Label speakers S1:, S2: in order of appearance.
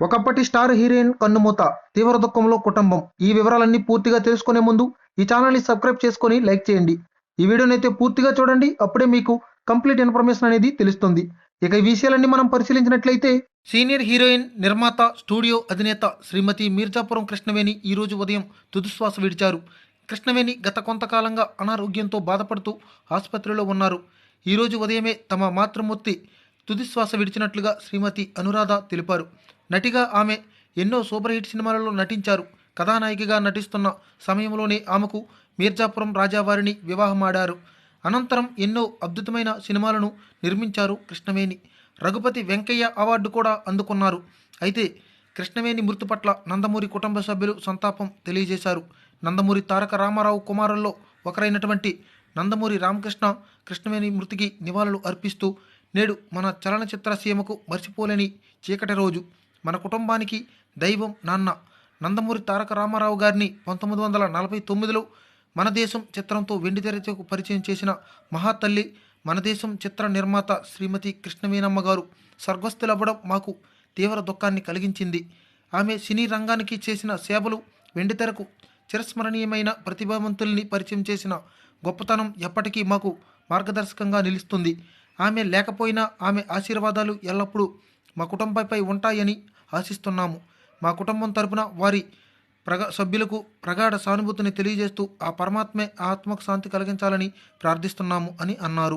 S1: ఒకప్పటి star heroine కన్నుమూత తీవ్ర దుఃఖంలో కుటుంబం. ఈ వివరాలన్నీ పూర్తిగా తెలుసుకునే ముందు ఈ ఛానల్ని సబ్స్క్రైబ్ చేసుకొని లైక్ చేయండి. ఈ వీడియోని అయితే పూర్తిగా చూడండి అప్పుడే మీకు కంప్లీట్ ఇన్ఫర్మేషన్ అనేది తెలుస్తుంది. ఇక ఈ విషయాలన్నీ మనం పరిశీలించినట్లయితే సీనియర్ హీరోయిన్ నిర్మాత స్టూడియో అధినేత శ్రీమతి మీర్జాపురం కృష్ణవేణి ఈ రోజు ఉదయం తుదుశ్వాస విడిచారు. కృష్ణవేణి గత కొంతకాలంగా అనారోగ్యంతో బాధపడుతూ ఆసుపత్రిలో ఉన్నారు. ఈరోజు ఉదయమే తమ మాతృమూర్తి తుదిశ్వాస విడిచినట్లుగా శ్రీమతి అనురాధ తెలిపారు. నటిగా ఆమె ఎన్నో సూపర్ హిట్ సినిమాలలో నటించారు. కథానాయికగా నటిస్తున్న సమయంలోనే ఆమెకు మీర్జాపురం రాజావారిని వివాహమాడారు. అనంతరం ఎన్నో అద్భుతమైన సినిమాలను నిర్మించారు కృష్ణవేణి. రఘుపతి వెంకయ్య అవార్డు కూడా అందుకున్నారు. అయితే కృష్ణవేణి మృతి పట్ల నందమూరి కుటుంబ సభ్యులు సంతాపం తెలియజేశారు. నందమూరి తారక రామారావు కుమారుల్లో ఒకరైనటువంటి నందమూరి రామకృష్ణ కృష్ణవేణి మృతికి నివాళులు అర్పిస్తూ నేడు మన చలనచిత్ర సీమకు మర్చిపోలేని చీకటి రోజు. మన కుటుంబానికి దైవం నాన్న నందమూరి తారక రామారావు గారిని పంతొమ్మిది వందల నలభై తొమ్మిదిలో మన దేశం చిత్రంతో వెండితెరచకు పరిచయం చేసిన మహాతల్లి మన దేశం చిత్ర నిర్మాత శ్రీమతి కృష్ణవేణమ్మ గారు స్వర్గస్థులవ్వడం మాకు తీవ్ర దుఃఖాన్ని కలిగించింది. ఆమె సినీ రంగానికి చేసిన సేవలు వెండితెరకు చిరస్మరణీయమైన ప్రతిభావంతుల్ని పరిచయం చేసిన గొప్పతనం ఎప్పటికీ మాకు మార్గదర్శకంగా నిలుస్తుంది. ఆమె లేకపోయినా ఆమె ఆశీర్వాదాలు ఎల్లప్పుడూ మా కుటుంబంపై ఉంటాయని ఆశిస్తున్నాము. మా కుటుంబం తరపున వారి ప్రగ సభ్యులకు ప్రగాఢ సానుభూతిని తెలియజేస్తూ ఆ పరమాత్మే ఆత్మకు శాంతి కలిగించాలని ప్రార్థిస్తున్నాము అని అన్నారు.